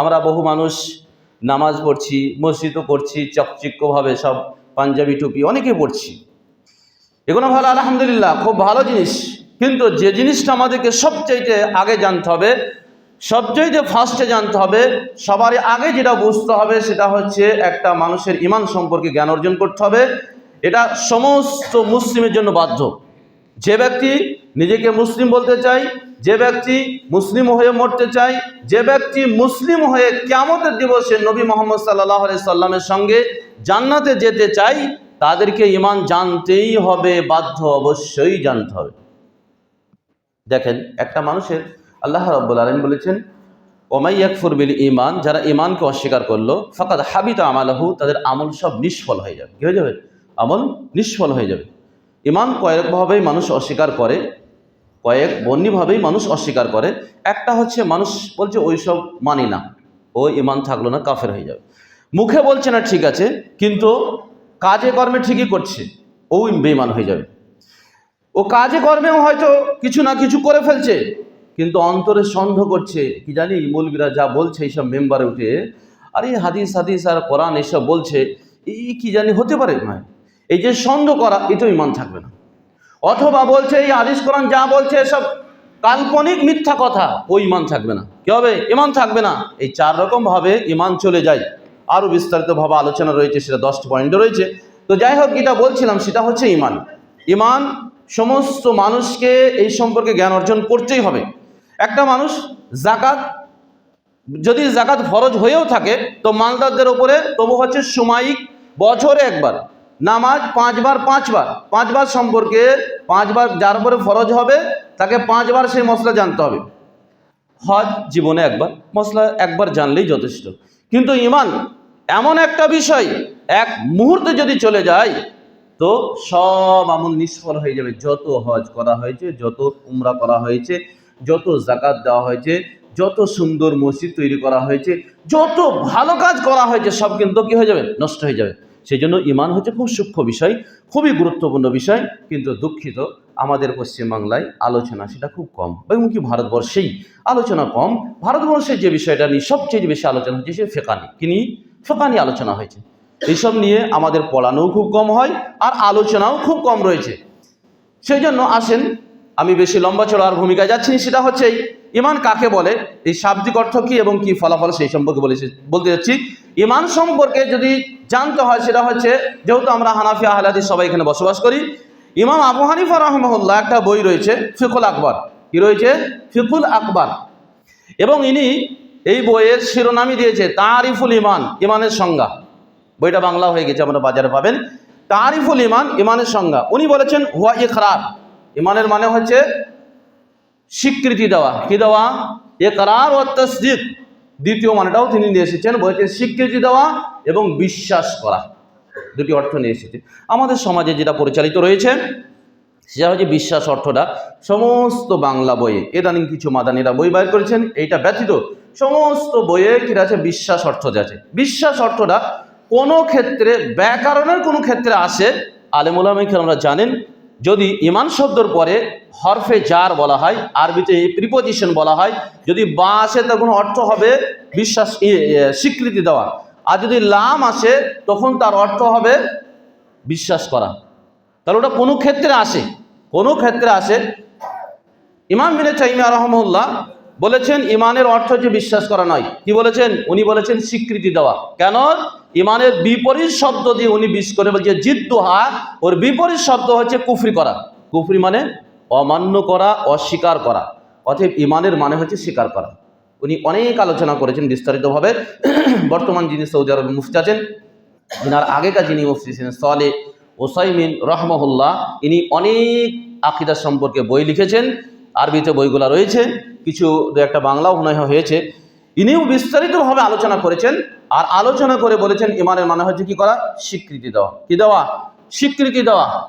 আমরা বহু মানুষ নামাজ পড়ছি মসজিদও করছি চকচিক্যভাবে সব পাঞ্জাবি টুপি অনেকে পড়ছি। এগুলো ভালো, আলহামদুলিল্লাহ, খুব ভালো জিনিস। কিন্তু যে জিনিসটা আমাদেরকে সবচাইতে আগে জানতে হবে, সবচাইতে ফার্স্টে জানতে হবে, সবারই আগে যেটা বুঝতে হবে সেটা হচ্ছে একটা মানুষের ইমান সম্পর্কে জ্ঞান অর্জন করতে হবে। এটা সমস্ত মুসলিমের জন্য বাধ্য। যে ব্যক্তি নিজেকে মুসলিম বলতে চাই যে ব্যক্তি মুসলিম হয়ে মরতে চাই যে ব্যক্তি মুসলিম হয়ে কেমতের দিবসে নবী মোহাম্মদ সাল্লাহ সাল্লামের সঙ্গে জান্নাতে যেতে চাই তাদেরকে ইমান জানতেই হবে, বাধ্য অবশ্যই জানতে হবে। দেখেন, একটা মানুষের আল্লাহ রব্বুল আলম বলেছেন, ওমাই একফুর বিল ইমান যারা ইমানকে অস্বীকার করল, ফাকাদ হাবিত আমালাহু তাদের আমল সব নিষ্ফল হয়ে যাবে। কী হয়ে যাবে? আমল নিষ্ফল হয়ে যাবে। ইমান কয়েকভাবেই মানুষ অস্বীকার করে কয়েক বন্যিভাবেই মানুষ অস্বীকার করে। একটা হচ্ছে মানুষ বলছে ওইসব মানি না। ও ইমান থাকল না, কাফের হয়ে যাবে। মুখে বলছে না ঠিক আছে, কিন্তু কাজে কর্মে ঠিকই করছে, ও বেমান হয়ে যাবে। ও কাজে কর্মেও হয়তো কিছু না কিছু করে ফেলছে, কিন্তু অন্তরে সন্দেহ করছে, কি জানি মৌলবীরা যা বলছে এইসব মেম্বারে উঠে, আরে হাদিস হাদিস আর কোরআন এসব বলছে, এই কি জানি হতে পারে? নয় এই যে সন্দেহ করা এটাও ইমান থাকবে না। অথবা বলছে এই আদিস কোরআন যা বলছে এসব কাল্পনিক মিথ্যা কথা, ও ইমান থাকবে না। কি হবে? ইমান থাকবে না। এই চার রকম ভাবে ইমান চলে যায়। আরও বিস্তারিতভাবে আলোচনা রয়েছে, সেটা দশটা পয়েন্ট রয়েছে। তো যাই হোক, যেটা বলছিলাম সেটা হচ্ছে ইমান ইমান সমস্ত মানুষকে এই সম্পর্কে জ্ঞান অর্জন করতেই হবে। একটা মানুষ জাকাত যদি জাকাত ফরজ হয়েও থাকে, তো মালদারদের ওপরে তবু হচ্ছে সুমাইক বছরে একবার। নামাজ পাঁচবার পাঁচবার। পাঁচবার সম্পর্কে পাঁচবার যার উপরে ফরজ হবে, তাকে পাঁচবার সেই মশলা জানতে হবে। হজ জীবনে একবার মশলা একবার জানলেই যথেষ্ট। কিন্তু ইমান এমন একটা বিষয়, এক মুহূর্তে যদি চলে যায়, তো সব আমল নিষ্ফল হয়ে যাবে। যত হজ করা হয়েছে, যত উমরা করা হয়েছে, যত জাকাত দেওয়া হয়েছে, যত সুন্দর মসজিদ তৈরি করা হয়েছে, যত ভালো কাজ করা হয়েছে, সব কিন্তু কি হয়ে যাবে? নষ্ট হয়ে যাবে। সেই জন্য ইমান হচ্ছে খুব সূক্ষ্ম বিষয়, খুবই গুরুত্বপূর্ণ বিষয়, কিন্তু দুঃখিত আমাদের পশ্চিমবাংলায় আলোচনা সেটা খুব কম এবং কি ভারতবর্ষেই আলোচনা কম। ভারতবর্ষের যে বিষয়টা নিয়ে সবচেয়ে বেশি আলোচনা হচ্ছে সে ফেকানি। কি নিয়ে? ফেকানি আলোচনা হয়েছে। এইসব নিয়ে আমাদের পড়ানোও খুব কম হয়, আর আলোচনাও খুব কম রয়েছে। সেই জন্য আসেন আমি বেশি লম্বা চড়ার ভূমিকা যাচ্ছি সেটা হচ্ছে ইমান কাকে বলে, এই শাব্দিক অর্থ কী এবং কি ফলাফল সেই সম্পর্কে বলেছি বলতে যাচ্ছি। ইমান সম্পর্কে যদি জানতে হয়, সেটা হচ্ছে যেহেতু আমরা হানাফি আহলাদি সবাই এখানে বসবাস করি, ইমাম আবু হানিফা রহমল্লা একটা বই রয়েছে, ফিকুল আকবর। কি রয়েছে? ফিকুল আকবর। এবং ইনি এই বইয়ের শিরোনামই দিয়েছে, তারিফুল ইমান, ইমানের সংজ্ঞা। বইটা বাংলা হয়ে গেছে আমরা বাজারে পাবেন। তারিফুল ইমান, ইমানের সংজ্ঞা। উনি বলেছেন, হুয়া ইকরার ইমানের মানে হচ্ছে স্বীকৃতি দেওয়া। কি দেওয়া? একরার ও তসদিক দ্বিতীয় মানেটাও তিনি নিয়ে এসেছেন, বলছেন স্বীকৃতি দেওয়া এবং বিশ্বাস করা। দুটি অর্থ নিয়ে এসেছে। আমাদের সমাজে যেটা পরিচালিত রয়েছে, সেটা হচ্ছে বিশ্বাস অর্থটা। সমস্ত বাংলা বইয়ে এদানিং কিছু মাদানিরা বই বাইর করেছেন, এইটা ব্যতীত সমস্ত বইয়ে কি আছে? বিশ্বাস অর্থ আছে। বিশ্বাস অর্থটা কোনো ক্ষেত্রে, ব্যাকরণের কোনো ক্ষেত্রে আসে। আলেমুলামিকে আমরা জানেন যদি ইমান শব্দর পরে হরফে জার বলা হয়, আরবিতে প্রিপোজিশন বলা হয়, যদি বা আসে তখন অর্থ হবে বিশ্বাস স্বীকৃতি দেওয়া। আর যদি লাম আসে, তখন তার অর্থ হবে বিশ্বাস করা। তাহলে ওটা কোনো ক্ষেত্রে আসে, কোনো ক্ষেত্রে আসে। ইমাম বিনে চাইমিয়া রহমউল্লাহ বলেছেন, ইমানের অর্থ যে বিশ্বাস করা নয়। কি বলেছেন? উনি বলেছেন স্বীকৃতি দেওয়া। কেন? ইমানের বিপরীত শব্দ দিয়ে উনি বিশ করে বলছে জিদ্দুহা ওর বিপরীত শব্দ হচ্ছে কুফরি করা। কুফরি মানে অমান্য করা, অস্বীকার করা। অতএব ইমানের মানে হচ্ছে স্বীকার করা। উনি অনেক আলোচনা করেছেন বিস্তারিতভাবে। বর্তমান যিনি সৌদি আরবের মুফতি আছেন, ইনার আগেকার যিনি মুফতি ছিলেন, সলে ওসাইমিন রহমহুল্লাহ, ইনি অনেক আকিদার সম্পর্কে বই লিখেছেন। আরবিতে বইগুলো রয়েছে। কিছু দু একটা বাংলাও মনে হয়েছে। ইনিও বিস্তারিতভাবে আলোচনা করেছেন আর আলোচনা করে বলেছেন ইমানের মানে হচ্ছে কি করা? স্বীকৃতি দেওয়া। কি দেওয়া? স্বীকৃতি দেওয়া।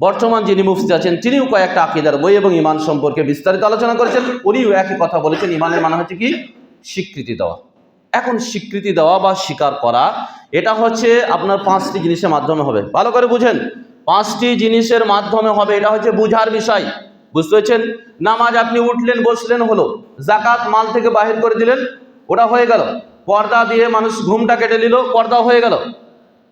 বর্তমান যিনি মুফতি আছেন, তিনিও কয়েকটা আকিদার বই এবং ইমান সম্পর্কে বিস্তারিত আলোচনা করেছেন। উনিও একই কথা বলেছেন, ইমানের মানে হচ্ছে কি? স্বীকৃতি দেওয়া। এখন স্বীকৃতি দেওয়া বা স্বীকার করা, এটা হচ্ছে আপনার পাঁচটি জিনিসের মাধ্যমে হবে। ভালো করে বুঝেন। পাঁচটি জিনিসের মাধ্যমে হবে, এটা হচ্ছে বুঝার বিষয়। বুঝতে পেরেছেন? নামাজ আপনি উঠলেন, বসলেন, হলো। জাকাত মাল থেকে বাহির করে দিলেন, ওটা হয়ে গেল। পর্দা দিয়ে মানুষ ঘুমটা কেটে নিল, পর্দা হয়ে গেল।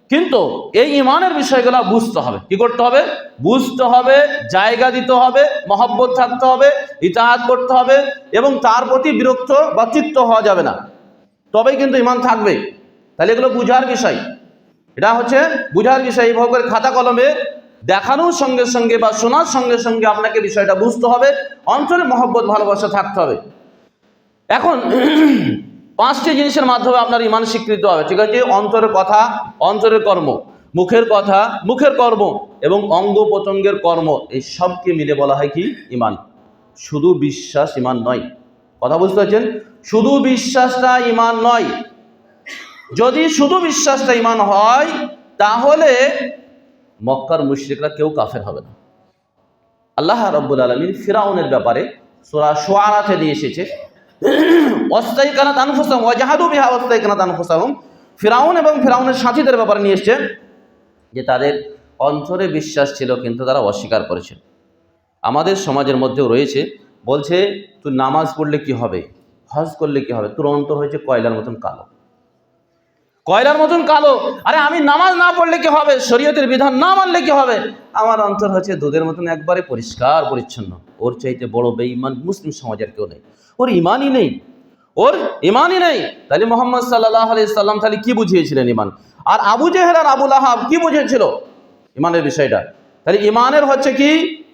কিন্তু এই ইমানের বিষয়গুলো বুঝতে হবে। কি করতে হবে? বুঝতে হবে, জায়গা দিতে হবে, মহব্বত থাকতে হবে, ইতাহাত করতে হবে, এবং তার প্রতি বিরক্ত বা চিত্ত হওয়া যাবে না। তবেই কিন্তু ইমান থাকবে তাহলে এগুলো বুঝার বিষয়। এটা হচ্ছে বুঝার বিষয়। এইভাবে খাতা কলমে দেখানোর সঙ্গে সঙ্গে বা শোনার সঙ্গে সঙ্গে আপনাকে বিষয়টা বুঝতে হবে, অন্তরে মহব্বত, ভালোবাসা থাকতে হবে। এখন, পাঁচটি জিনিসের মাধ্যমে আপনার ইমান স্বীকৃত হবে, ঠিক আছে? অন্তরের কথা অন্তরের কর্ম, মুখের কথা, মুখের কর্ম এবং অঙ্গ প্রত্যঙ্গের কর্ম, এই সবকে মিলে বলা হয় কি? ইমান। শুধু বিশ্বাস ইমান নয়। কথা বুঝতে পারছেন? শুধু বিশ্বাসটা ইমান নয়। যদি শুধু বিশ্বাসটা ইমান হয়, তাহলে মক্কার মুশরিকরা কেউ কাফের হবে না। আল্লাহ রব্বুল আলমিন ফিরাউনের ব্যাপারে সোরা সোয়ারাতে দিয়ে এসেছে। অস্থায়ী কানাত আনফুসাহম ওয়াজাহাদু বিহা অস্থায়ী কানাত আনফুসাহম। ফিরাউন এবং ফিরাউনের সাথীদের ব্যাপারে নিয়ে এসছে যে তাদের অন্তরে বিশ্বাস ছিল কিন্তু তারা অস্বীকার করেছিল আমাদের সমাজের মধ্যেও রয়েছে, বলছে, তুই নামাজ পড়লে কি হবে? হজ করলে কি হবে? তোর অন্তর হয়েছে কয়লার মতন কালো। কয়লার মতন কালো। আরে আমি নামাজ না পড়লে কি হবে? শরীয়তের বিধান না মানলে কি হবে? আমার অন্তর হচ্ছে দুধের মতন একবারে পরিষ্কার, পরিচ্ছন্ন। ওর চাইতে বড় বেঈমান মুসলিম সমাজের কেউ নেই। ওর ইমানই নেই। ওর ইমানই নেই। তাহলে মোহাম্মদ সাল্লাহ আলি সাল্লাম তাহলে কি বুঝিয়েছিলেন ইমান আর আবু জেহের আর আবুল আহাব কি বুঝিয়েছিল ইমানের বিষয়টা? তাহলে ইমানের হচ্ছে কি?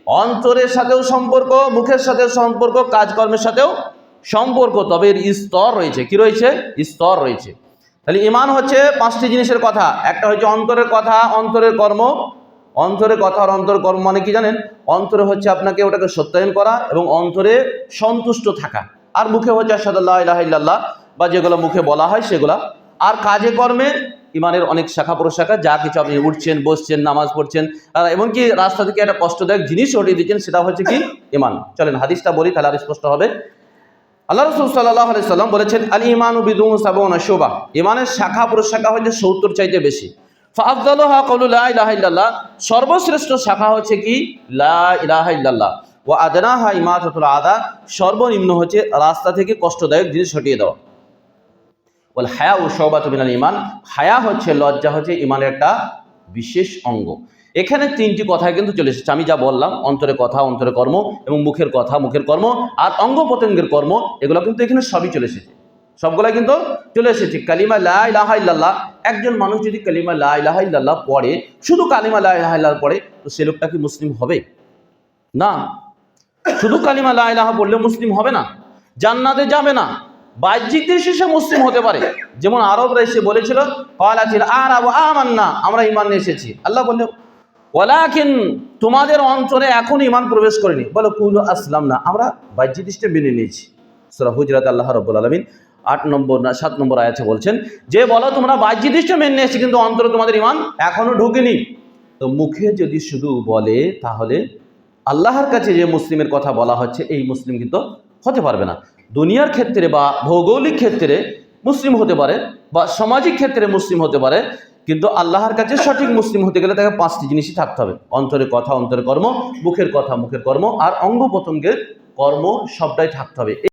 অন্তরের সাথেও সম্পর্ক, মুখের সাথেও সম্পর্ক, কাজকর্মের সাথেও সম্পর্ক। তবে এর স্তর রয়েছে। কি রয়েছে? স্তর রয়েছে। তাহলে ইমান হচ্ছে পাঁচটি জিনিসের কথা। একটা হচ্ছে অন্তরের কথা, অন্তরের কর্ম। অন্তরের কথা আর অন্তর কর্ম মানে কি জানেন? অন্তরে হচ্ছে আপনাকে ওটাকে সত্যায়ন করা এবং অন্তরে সন্তুষ্ট থাকা। আর মুখে হচ্ছে আসাদুল্লাহ ইল্লাল্লাহ বা যেগুলো মুখে বলা হয় সেগুলা। আর কাজে কর্মে ইমানের অনেক শাখা প্রশাখা, যা কিছু আপনি উঠছেন, বসছেন, নামাজ পড়ছেন, আর এমনকি রাস্তা থেকে একটা কষ্টদায়ক জিনিস উঠিয়ে দিচ্ছেন, সেটা হচ্ছে কি? ইমান। চলেন হাদিসটা বলি, তাহলে আর স্পষ্ট হবে। আল্লাহ রসুল সাল্লাহ আলি সাল্লাম বলেছেন আলী ইমান বিদুম সাবন শোভা ইমানের শাখা প্রশাখা হচ্ছে সত্তর চাইতে বেশি। ফাফদালহা কলুল্লাহ সর্বশ্রেষ্ঠ শাখা হচ্ছে কি? লা ও আদনাহা ইমাতুল আদা সর্বনিম্ন হচ্ছে রাস্তা থেকে কষ্টদায়ক জিনিস হটিয়ে দেওয়া। বল হায়া ও সৌবাত ইমান হায়া হচ্ছে, লজ্জা হচ্ছে ইমানের একটা বিশেষ অঙ্গ। এখানে তিনটি কথা কিন্তু চলে এসেছে। আমি যা বললাম, অন্তরে কথা, অন্তরে কর্ম এবং মুখের কথা, মুখের কর্ম আর অঙ্গ প্রত্যঙ্গের কর্ম, এগুলো কিন্তু এখানে সবই চলে এসেছে। সবগুলা কিন্তু চলে এসেছে। কালিমা লা ইলাহা ইল্লাল্লাহ। একজন মানুষ যদি কালিমা লা ইলাহা ইল্লাল্লাহ পড়ে, শুধু কালিমা লা ইলাহা ইল্লাল্লাহ পড়ে, তো সে লোকটা কি মুসলিম হবে? না। শুধু কালিমা লা ইলাহা পড়লে মুসলিম হবে না। জান্নাতে যাবে না। বাহ্যিক দেশে সে মুসলিম হতে পারে। যেমন আরবরা এসে বলেছিল, কালাতিল আরাবু আমান্না। আমরা ইমান এসেছি। আল্লাহ বললে ওয়ালাকিন, তোমাদের অন্তরে এখন ইমান প্রবেশ করেনি। বলো, কুল আসলাম না আমরা বাহ্যিক দৃষ্টি মেনে নিয়েছি। সুরা হুজরাত আল্লাহ রব্বুল আলমিন, আট নম্বর না, সাত নম্বর আয়াতে বলছেন, যে বলো, তোমরা বাহ্যিক দৃষ্টি মেনে নিয়েছি, কিন্তু অন্তরে তোমাদের ইমান এখনও ঢুকেনি। তো মুখে যদি শুধু বলে, তাহলে আল্লাহর কাছে যে মুসলিমের কথা বলা হচ্ছে, এই মুসলিম কিন্তু হতে পারবে না। দুনিয়ার ক্ষেত্রে বা ভৌগোলিক ক্ষেত্রে মুসলিম হতে পারে, বা সামাজিক ক্ষেত্রে মুসলিম হতে পারে কিন্তু আল্লাহর কাছে সঠিক মুসলিম হতে গেলে তাকে পাঁচটি জিনিসই থাকতে হবে। অন্তরে কথা অন্তরের কর্ম মুখের কথা, মুখের কর্ম, আর অঙ্গ প্রত্যঙ্গের কর্ম সবটাই থাকতে হবে।